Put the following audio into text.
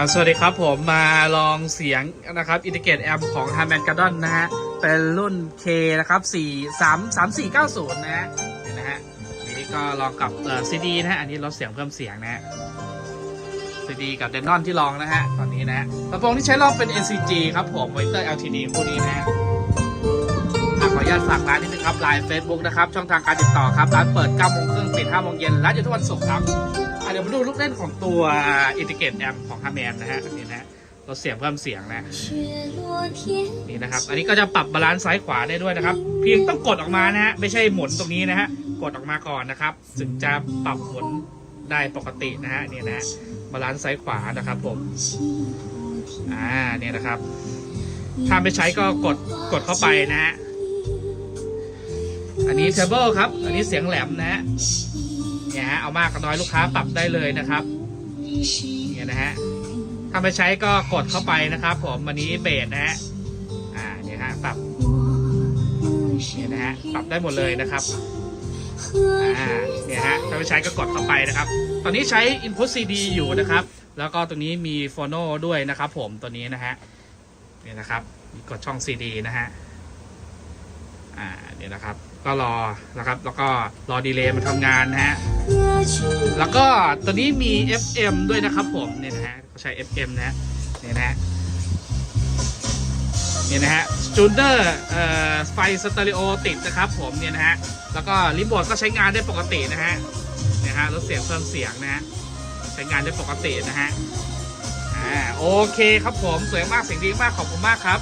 อ่าสวัสดีครับผมมาลองเสียงนะครับอินทิเกตแอมของ h a r m a n g a r d o n นะฮะ เป็นรุ่น K นะครับ 4 3 3 4 9 0 นะฮะนี่นะฮะนี่ก็ลองกับเอ่อ CD นะฮะ อันนี้ลดเสียงเพิ่มเสียงนะฮะ CD กับ Denon ที่ลองนะฮะ ตอนนี้นะฮะลำโพงที่ใช้ลองเป็น NCG ครับผม Monitor LTD คู่นี้นะฮะขออนุญาตฝากร้านนิดนึงครับไลน์เฟซบุ๊กนะครับ ช่องทางการติดต่อครับ ร้านเปิด9โมงครึ่งปิด5โมงเย็นร้านอยู่ทุกวันศุกร์ครับ ดี๋ยวมาดูลูกเล่นของตัวอินทิเกตแอมของฮาแมนนะฮะนี่นะลดเสียงเพิ่มเสียงนะนี่นะครับ อันนี้ก็จะปรับบาลานซ์ซ้ายขวาได้ด้วยนะครับ เพียงต้องกดออกมานะฮะไม่ใช่หมุนตรงนี้นะฮะกดออกมาก่อนนะครับ ถึงจะปรับหมุนได้ปกตินะฮะนี่นะบาลานซ์ซ้ายขวานะครับผมอ่าเนี่ยนะครับ ถ้าไม่ใช้ก็กดกดเข้าไปนะฮะอันนี้เทเบิลครับ อันนี้เสียงแหลมนะฮะ เนี่ยฮะเอามากกับน้อยลูกค้าปรับได้เลยนะครับเนี่ยนะฮะถ้าไม่ใช้ก็กดเข้าไปนะครับ ผมอันนี้เบสนะฮะอ่าเนี่ยฮะปรับเนี่ยนะฮะปรับได้หมดเลยนะครับอ่าเนี่ยฮะถ้าไม่ใช้ก็กดเข้าไปนะครับ ตอนนี้ใช้ Input CD อยู่นะครับ แล้วก็ตรงนี้มี Phono ด้วยนะครับผมตัวนี้นะฮะเนี่ยนะครับกดช่อง CD นะฮะอ่าเนี่ยนะครับ ก็รอนะครับ แล้วก็รอดีเลย์มันทำงานนะฮะ แล้วก็ตัวนี้มี FM ด้วยนะครับผมเนี่ยนะฮะเขาใช้ FM นะฮะเนี่ยนะฮะเนี่ยนะฮะจูเนอร์เอ่อไฟสเตอริโอติดนะครับผมเนี่ยนะฮะแล้วก็รีโมทก็ใช้งานได้ปกตินะฮะเนี่ยฮะลดเสียงเพิ่มเสียงนะฮะใช้งานได้ปกตินะฮะอ่าโอเคครับผมสวยมากเสียงดีมากขอบคุณมากครับ